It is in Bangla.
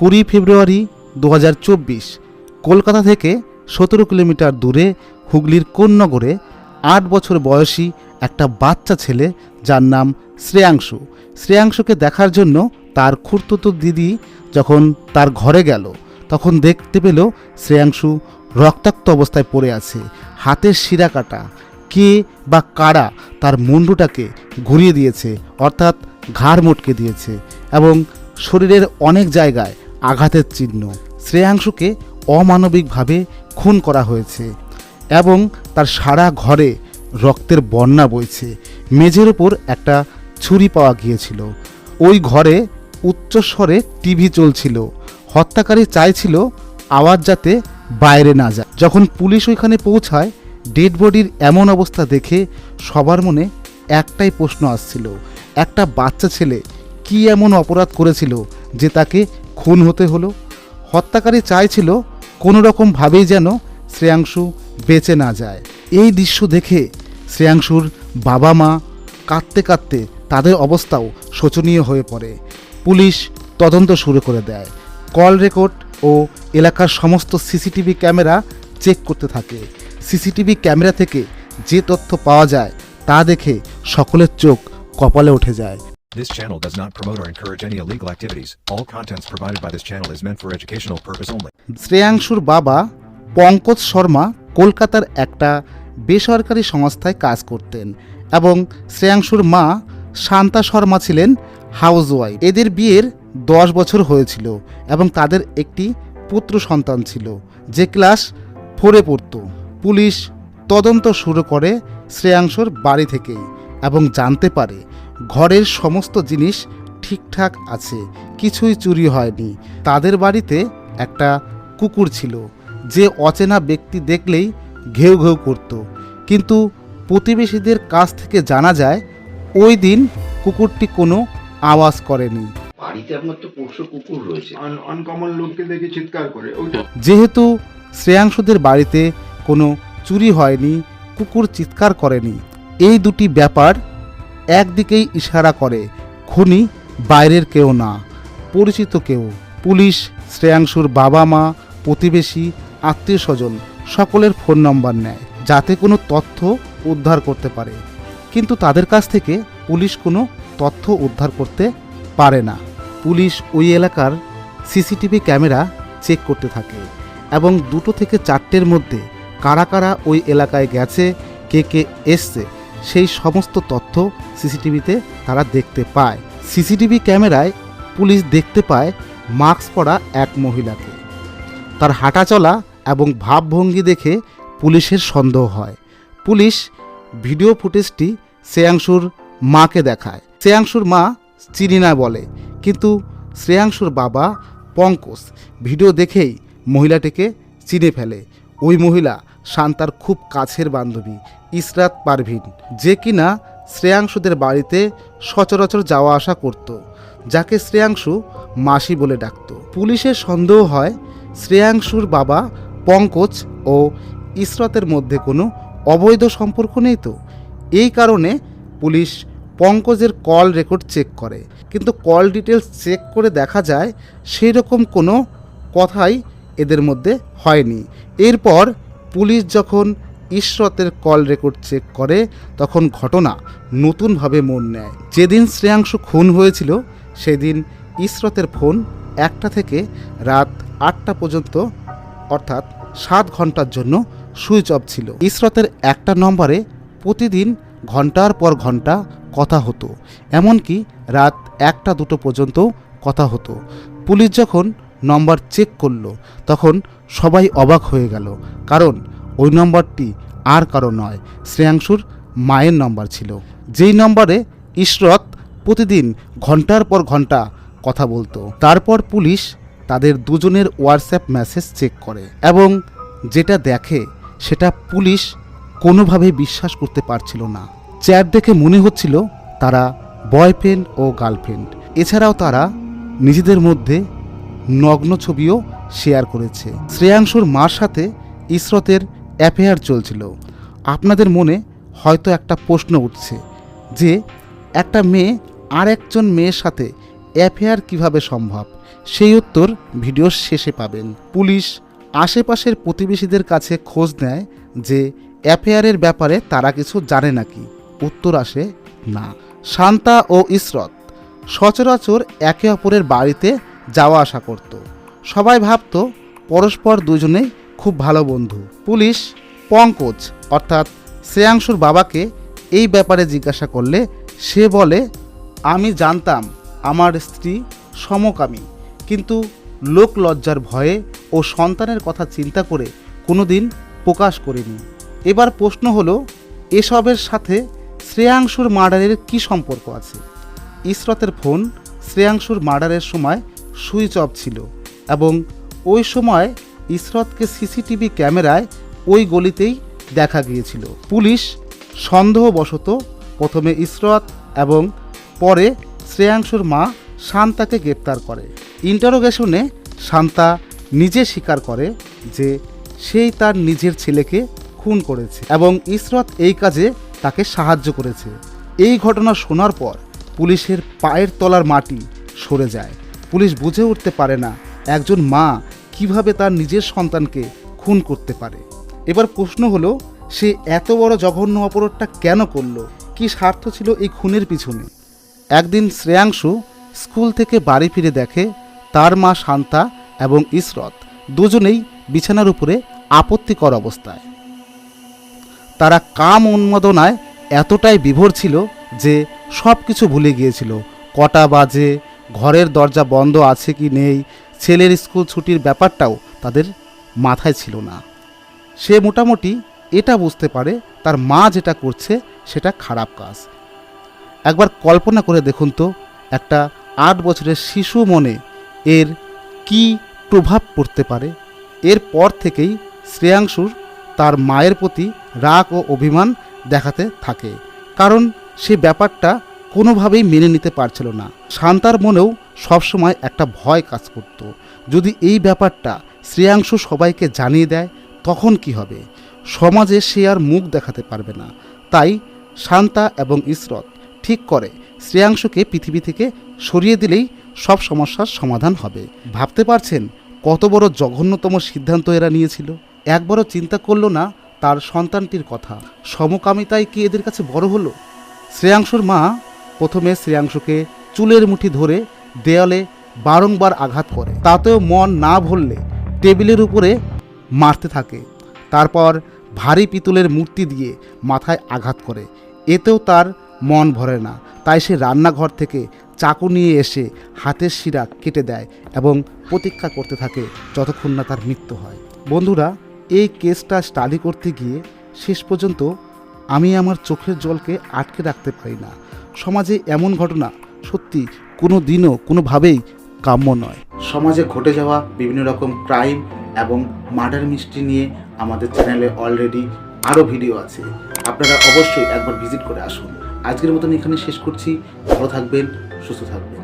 কুড়ি ফেব্রুয়ারি দু হাজার চব্বিশ, কলকাতা থেকে সতেরো কিলোমিটার দূরে হুগলির কোন্নগরে আট বছর বয়সী একটা বাচ্চা ছেলে যার নাম শ্রেয়াংশু। শ্রেয়াংশুকে দেখার জন্য তার খুড়তুতো দিদি যখন তার ঘরে গেল, তখন দেখতে পেল শ্রেয়াংশু রক্তাক্ত অবস্থায় পড়ে আছে, হাতের শিরা কাটা। কে বা কারা তার মুন্ডুটাকে ঘুরিয়ে দিয়েছে, অর্থাৎ ঘাড় মটকে দিয়েছে, এবং শরীরের অনেক জায়গায় আঘাতের চিহ্ন। শ্রেয়াংশুকে অমানবিকভাবে খুন করা হয়েছে এবং তার সারা ঘরে রক্তের বন্যা বইছে। মেঝের ওপর একটা ছুরি পাওয়া গিয়েছিল। ওই ঘরে উচ্চস্বরে টিভি চলছিল। হত্যাকারী চাইছিল আওয়াজ যাতে বাইরে না যায়। যখন পুলিশ ওইখানে পৌঁছায়, ডেড বডির এমন অবস্থা দেখে সবার মনে একটাই প্রশ্ন আসছিল। একটা বাচ্চা ছেলে কি এমন অপরাধ করেছিল যে তাকে খুন হতে হলো। হত্যাকারী চাইছিল কোনো রকমভাবেই যেন শ্রেয়াংশু বেঁচে না যায়। এই দৃশ্য দেখে শ্রেয়াংশুর বাবা মা কাঁদতে কাঁদতে তাদের অবস্থাও শোচনীয় হয়ে পড়ে। পুলিশ তদন্ত শুরু করে দেয়। কল রেকর্ড ও এলাকার সমস্ত সিসিটিভি ক্যামেরা চেক করতে থাকে। সিসিটিভি ক্যামেরা থেকে যে তথ্য পাওয়া যায় তা দেখে সকলের চোখ কপালে উঠে যায়। This channel does not promote or encourage any illegal activities. All contents provided by this channel is meant for educational purpose only. শ্রেয়াংশুর বাবা পঙ্কজ শর্মা কলকাতার একটা বেসরকারি সংস্থায় কাজ করতেন এবং শ্রেয়াংশুর মা শান্তা শর্মা ছিলেন হাউসওয়াইফ এদের বিয়ের দশ বছর হয়েছিল এবং তাদের একটি পুত্র সন্তান ছিল, যে ক্লাস ফোরে পড়ত পুলিশ তদন্ত শুরু করে শ্রেয়াংশুর বাড়ি থেকেই এবং জানতে পারে ঘরের সমস্ত জিনিস ঠিকঠাক আছে কিছুই চুরি হয়নি। তাদের বাড়িতে একটা কুকুর ছিল যে অচেনা ব্যক্তি দেখলেই ঘেউ ঘেউ করত। কিন্তু প্রতিবেশীদের কাছ থেকে জানা যায় ওই দিন কুকুরটি কোনো আওয়াজ করেনি। বাড়িতে আপনার পোষ্য কুকুর রয়েছে। আনকমন লোককে দেখে চিৎকার করে যেহেতু শ্রেয়াংশুদের বাড়িতে কোনো চুরি হয়নি কুকুর চিৎকার করেনি। এই দুটি ব্যাপার একদিকেই ইশারা করে, খুনি বাইরের কেউ না, পরিচিত কেউ, পুলিশ, শ্রেয়াংশুর বাবা মা, প্রতিবেশী আত্মীয় স্বজন সকলের ফোন নম্বর নেয়, যাতে কোনো তথ্য উদ্ধার করতে পারে। কিন্তু তাদের কাছ থেকে পুলিশ কোনো তথ্য উদ্ধার করতে পারে না। পুলিশ ওই এলাকার সিসিটিভি ক্যামেরা চেক করতে থাকে এবং দুটো থেকে চারটের মধ্যে কারা কারা ওই এলাকায় গেছে, কে কে এসছে সেই সমস্ত তথ্য সিসিটিভিতে তারা দেখতে পায়। সিসিটিভি ক্যামেরায় পুলিশ দেখতে পায় মাস্ক পরা এক মহিলাকে। তার হাঁটাচলা এবং ভাবভঙ্গি দেখে পুলিশের সন্দেহ হয়। পুলিশ ভিডিও ফুটেজটি শ্রেয়াংশুর মাকে দেখায়। শ্রেয়াংশুর মা চিনি না বলে, কিন্তু শ্রেয়াংশুর বাবা পঙ্কজ ভিডিও দেখেই মহিলাটিকে চিনে ফেলে। ওই মহিলা শান্তার খুব কাছের বান্ধবী, ইসরাত পারভিন, যে কিনা শ্রেয়াংশুদের বাড়িতে সচরাচর যাওয়া আসা করত, যাকে শ্রেয়াংশু মাসি বলে ডাকত। পুলিশের সন্দেহ হয়, শ্রেয়াংশুর বাবা পঙ্কজ ও ইসরাতের মধ্যে কোনো অবৈধ সম্পর্ক নেই তো? এই কারণে পুলিশ পঙ্কজের কল রেকর্ড চেক করে। কিন্তু কল ডিটেলস চেক করে দেখা যায় সেই রকম কোনো কথাই এদের মধ্যে হয়নি। এরপর পুলিশ যখন ইশরতের কল রেকর্ড চেক করে, তখন ঘটনা নতুনভাবে মন নেয়। যেদিন শ্রেয়াংশু খুন হয়েছিল, সেদিন ইশরতের ফোন একটা থেকে রাত আটটা পর্যন্ত, অর্থাৎ সাত ঘণ্টার জন্য সুইচ অফ ছিল। ইসরতের একটা নম্বরে প্রতিদিন ঘণ্টার পর ঘণ্টা কথা হতো, এমনকি রাত একটা দুটো পর্যন্ত কথা হতো। পুলিশ যখন নম্বর চেক করল। তখন সবাই অবাক হয়ে গেল, কারণ ওই নম্বরটি আর কারও নয়, শ্রেয়াংশুর মায়ের নম্বর ছিল। যেই নম্বরে ইশরত প্রতিদিন ঘণ্টার পর ঘণ্টা কথা বলতো, তারপর পুলিশ তাদের দুজনের হোয়াটসঅ্যাপ মেসেজ চেক করে এবং যেটা দেখে সেটা পুলিশ কোনোভাবে বিশ্বাস করতে পারছিল না। চ্যাট দেখে মনে হচ্ছিল তারা বয়ফ্রেন্ড ও গার্লফ্রেন্ড। এছাড়াও তারা নিজেদের মধ্যে নগ্ন ছবিও শেয়ার করেছে। শ্রেয়াংশুর মার সাথে ইসরতের অ্যাফেয়ার চলছিল। আপনাদের মনে হয়তো একটা প্রশ্ন উঠছে যে, একটা মেয়ে আর একজন মেয়ের সাথে অ্যাফেয়ার কীভাবে সম্ভব? সেই উত্তর ভিডিওর শেষে পাবেন। পুলিশ আশেপাশের প্রতিবেশীদের কাছে খোঁজ নেয় যে, অ্যাফেয়ারের ব্যাপারে তারা কিছু জানে নাকি। উত্তর আসে না। শান্তা ও ইসরত সচরাচর একে অপরের বাড়িতে যাওয়া আসা করত। সবাই ভাবত পরস্পর দুজনেই খুব ভালো বন্ধু। পুলিশ, পঙ্কজ, অর্থাৎ শ্রেয়াংশুর বাবাকে এই ব্যাপারে জিজ্ঞাসা করলে সে বলে, আমি জানতাম আমার স্ত্রী সমকামী, কিন্তু লোক লজ্জার ভয়ে ও সন্তানের কথা চিন্তা করে কোনোদিন প্রকাশ করিনি। এবার প্রশ্ন হলো, এসবের সাথে শ্রেয়াংশুর মার্ডারের কি সম্পর্ক আছে? ইসরতের ফোন শ্রেয়াংশুর মার্ডারের সময় সুইচ অফ ছিল এবং ওই সময় ইসরতকে সিসিটিভি ক্যামেরায় ওই গলিতেই দেখা গিয়েছিল। পুলিশ সন্দেহবশত প্রথমে ইসরত এবং পরে শ্রেয়াংশুর মা শান্তাকে গ্রেপ্তার করে। ইন্টারোগেশনে শান্তা নিজে স্বীকার করে যে সেই তার নিজের ছেলেকে খুন করেছে এবং ইসরত এই কাজে তাকে সাহায্য করেছে। এই ঘটনা শোনার পর পুলিশের পায়ের তলার মাটি সরে যায়। পুলিশ বুঝে উঠতে পারে না একজন মা কীভাবে তার নিজের সন্তানকে খুন করতে পারে। এবার প্রশ্ন হলো, সে এত বড় জঘন্য অপরাধটা কেন করল? কি স্বার্থ ছিল এই খুনের পিছনে? একদিন শ্রেয়াংশু স্কুল থেকে বাড়ি ফিরে দেখে তার মা শান্তা এবং ইসরত দুজনেই বিছানার উপরে আপত্তিকর অবস্থায়। তারা কাম উন্মাদনায় এতটাই বিভোর ছিল যে সব কিছু ভুলে গিয়েছিল। কটা বাজে ঘরের দরজা বন্ধ আছে কি নেই, ছেলের স্কুল ছুটির ব্যাপারটাও তাদের মাথায় ছিল না। সে মোটামুটি এটা বুঝতে পারে, তার মা যেটা করছে সেটা খারাপ কাজ। একবার কল্পনা করে দেখুন তো, একটা আট বছরের শিশু মনে এর কি প্রভাব পড়তে পারে। এরপর থেকেই শ্রেয়াংশুর তার মায়ের প্রতি রাগ ও অভিমান দেখাতে থাকে, কারণ সে ব্যাপারটা কোনোভাবেই মেনে নিতে পারছিল না। শান্তার মনেও সবসময় একটা ভয় কাজ করত। যদি এই ব্যাপারটা শ্রেয়াংশু সবাইকে জানিয়ে দেয়, তখন কি হবে? সমাজে সে আর মুখ দেখাতে পারবে না। তাই শান্তা এবং ইসরত ঠিক করে শ্রেয়াংশুকে পৃথিবী থেকে সরিয়ে দিলেই সব সমস্যার সমাধান হবে। ভাবতে পারছেন কত বড় জঘন্যতম সিদ্ধান্ত এরা নিয়েছিল? একবারও চিন্তা করল না তার সন্তানটির কথা। সমকামিতাই কি এদের কাছে বড় হলো? শ্রেয়াংশুর মা প্রথমে শ্রেয়াংশুকে চুলের মুঠি ধরে দেয়ালে বারংবার আঘাত করে। তাতেও মন না ভরলে টেবিলের উপরে মারতে থাকে। তারপর ভারী পিতলের মূর্তি দিয়ে মাথায় আঘাত করে। এতেও তার মন ভরে না। তাই সে রান্নাঘর থেকে চাকু নিয়ে এসে হাতের শিরা কেটে দেয় এবং প্রতীক্ষা করতে থাকে যতক্ষণ না তার মৃত্যু হয়। বন্ধুরা, এই কেসটা স্টাডি করতে গিয়ে শেষ পর্যন্ত আমি আমার চোখের জলকে আটকে রাখতে পারি না। সমাজে এমন ঘটনা সত্যি কোনো দিনও কোনোভাবেই কাম্য নয়। সমাজে ঘটে যাওয়া বিভিন্ন রকম ক্রাইম এবং মার্ডার মিস্ট্রি নিয়ে আমাদের চ্যানেলে অলরেডি আরও ভিডিও আছে। আপনারা অবশ্যই একবার ভিজিট করে আসুন। আজকের মতন এখানে শেষ করছি। ভালো থাকবেন, সুস্থ থাকবেন।